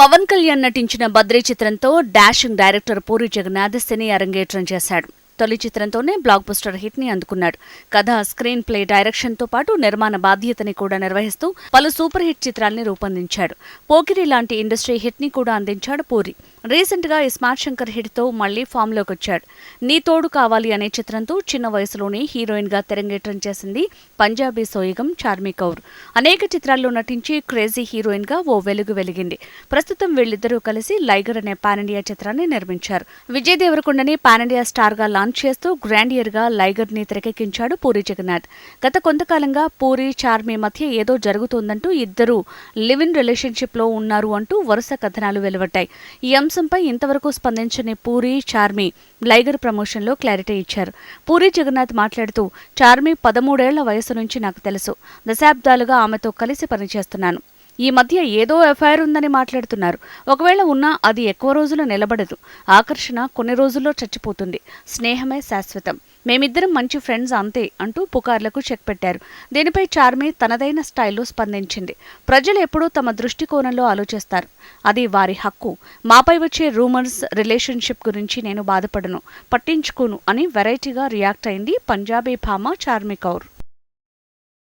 పవన్ కళ్యాణ్ నటించిన బద్రీ చిత్రంతో dashing director Puri Jagannadh సినీ అరంగేట్రం చేశాడు. తొలి చిత్రంతోనే బ్లాక్ బస్టర్ హిట్ని అందుకున్నాడు. కథ స్క్రీన్ ప్లే డైరెక్షన్తో పాటు నిర్మాణ బాధ్యతని కూడా నిర్వహిస్తూ పలు సూపర్ హిట్ చిత్రాల్ని రూపొందించాడు. పోకిరి లాంటి ఇండస్ట్రీ హిట్ని కూడా అందించాడు పూరి. రీసెంట్గా ఈ స్మార్ట్ శంకర్ హిట్తో మళ్ళీ ఫామ్లోకి వచ్చాడు. నీ తోడు కావాలి అనే చిత్రంతో చిన్న వయసులోనే హీరోయిన్గా తెరంగేట్రం చేసింది పంజాబీ సోయగం చార్మి కౌర్. అనేక చిత్రాల్లో నటించి క్రేజీ హీరోయిన్గా ఓ వెలుగు వెలిగింది. ప్రస్తుతం వీళ్ళిద్దరూ కలిసి లైగర్ అనే పాన్ ఇండియా చిత్రాన్ని నిర్మించారు. విజయ్ దేవరకొండని పాన్ ఇండియా లాంచ్ చేస్తూ గ్రాండ్ ఇయర్గా లైగర్ని తెరకెక్కించాడు పూరి జగన్నాథ్. గత కొంతకాలంగా పూరి చార్మి మధ్య ఏదో జరుగుతోందంటూ ఇద్దరు లివ్ ఇన్ రిలేషన్షిప్లో ఉన్నారు అంటూ వరుస కథనాలు వెలువడ్డాయి. ఈ అంశంపై ఇంతవరకు స్పందించని పూరి చార్మి లైగర్ ప్రమోషన్లో క్లారిటీ ఇచ్చారు. పూరి జగన్నాథ్ మాట్లాడుతూ చార్మి పదమూడేళ్ళ వయసు నుంచి నాకు తెలుసు. దశాబ్దాలుగా ఆమెతో కలిసి పనిచేస్తున్నాను. ఈ మధ్య ఏదో ఎఫ్ఐఆర్ ఉందని మాట్లాడుతున్నారు. ఒకవేళ ఉన్నా అది ఎక్కువ రోజులు నిలబడదు. ఆకర్షణ కొన్ని రోజుల్లో చచ్చిపోతుంది. స్నేహమే శాశ్వతం. మేమిద్దరం మంచి ఫ్రెండ్స్ అంతే అంటూ పుకార్లకు చెక్ పెట్టారు. దీనిపై చార్మి తనదైన స్టైల్లో స్పందించింది. ప్రజలు ఎప్పుడూ తమ దృష్టికోణంలో ఆలోచిస్తారు. అది వారి హక్కు. మాపై వచ్చే రూమర్స్ రిలేషన్షిప్ గురించి నేను బాధపడను. పట్టించుకోను అని వెరైటీగా రియాక్ట్ అయింది పంజాబీ భామ చార్మి కౌర్.